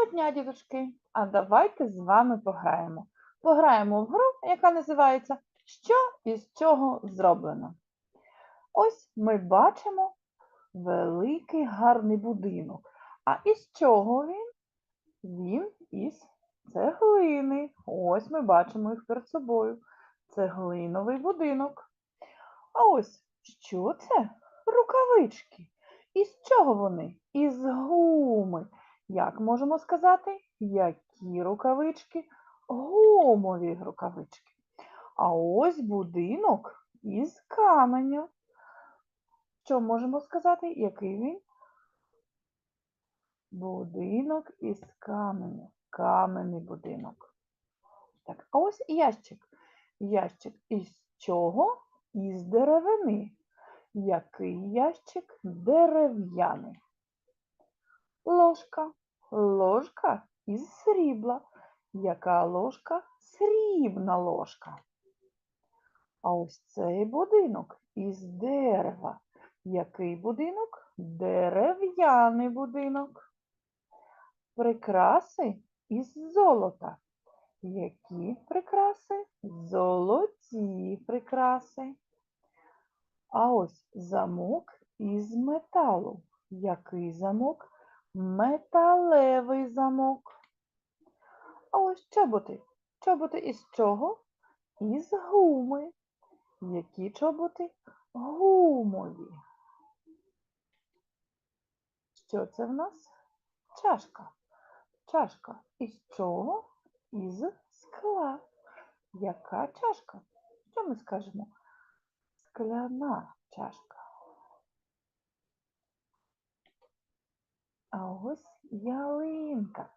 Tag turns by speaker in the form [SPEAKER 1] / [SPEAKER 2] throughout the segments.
[SPEAKER 1] Доброго дня, діточки! А давайте з вами пограємо. Пограємо в гру, яка називається Що із чого зроблено. Ось ми бачимо великий гарний будинок. А із чого він? Він із цеглини. Ось ми бачимо їх перед собою. Цеглиновий будинок. А ось що це? Рукавички. Із чого вони? Із гуми. Як можемо сказати, які рукавички? Гумові рукавички. А ось будинок із каменю. Що можемо сказати? Який він? Будинок із каменю. Каменний будинок. Так, а ось ящик. Ящик із чого? Із деревини. Який ящик? Дерев'яний. Ложка. Ложка із срібла. Яка ложка? Срібна ложка. А ось цей будинок із дерева. Який будинок? Дерев'яний будинок. Прикраси із золота. Які прикраси? Золоті прикраси. А ось замок із металу. Який замок? Металевий замок. А ось чоботи. Чоботи із чого? Із гуми. Які чоботи? Гумові. Що це в нас? Чашка. Чашка із чого? Із скла. Яка чашка? Що ми скажемо? Скляна чашка. А ось ялинка.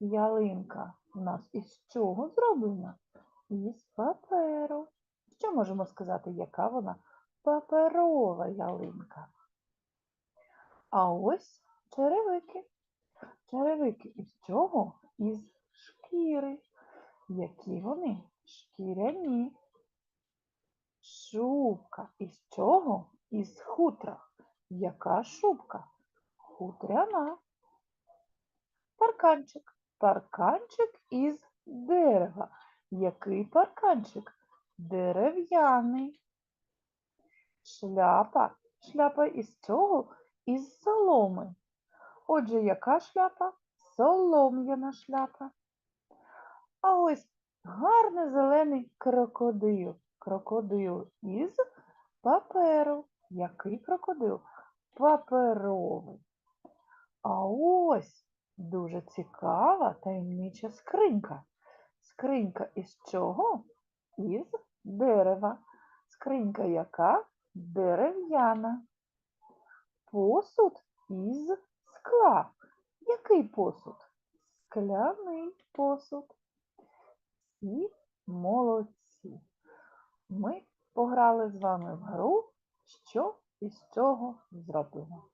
[SPEAKER 1] Ялинка у нас із чого зроблена? Із паперу. Що можемо сказати, яка вона? Паперова ялинка. А ось черевики. Черевики із чого? Із шкіри. Які вони? Шкіряні. Шубка із чого? Із хутра. Яка шубка? Хутряна. Парканчик. Парканчик із дерева. Який парканчик? Дерев'яний. Шляпа. Шляпа із чого? Із соломи. Отже, яка шляпа? Солом'яна шляпа. А ось гарний зелений крокодил. Крокодил із паперу. Який крокодил? Паперовий. А ось дуже цікава таємнича скринька. Скринька із чого? Із дерева. Скринька яка? Дерев'яна. Посуд із скла. Який посуд? Скляний посуд. І молодці. Ми пограли з вами в гру, що із чого зроблено.